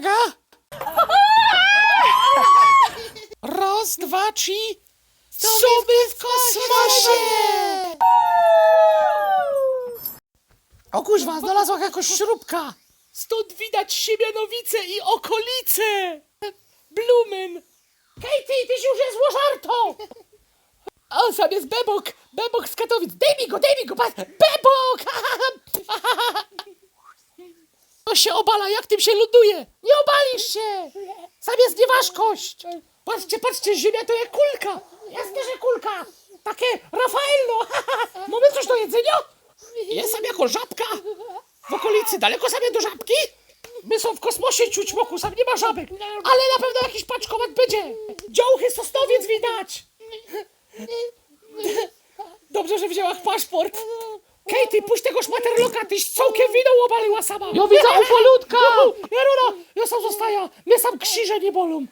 uwaga! Raz, dwa, trzy... Sumy w kosmosie! O kuźwa, znalazła jakaś śrubka! Stąd widać Siemianowice i okolice! Blumen! Katie, tyś już jest łożarto! A sam jest Bebok! Bebok z Katowic! Daj mi go, daj mi go! Bebok! To się obala, jak tym się ląduje! Się! Sam jest nieważkość! Patrzcie, patrzcie, ziemia to jak kulka! Jasne, że kulka! Takie Rafaello! Mamy coś do jedzenia? Jest sam jako żabka! W okolicy, daleko sobie do żabki? My są w kosmosie, ciuć moku, sam nie ma żabek! Ale na pewno jakiś paczkomat będzie! Działchy Sosnowiec widać! Dobrze, że wzięłaś paszport! Katie, puść tego szmaterloka, tyś całkiem winą obaliła sama! Ja widzę ufolutka! Jarona, ja sam zostaję, mnie sam krzyże nie bolą!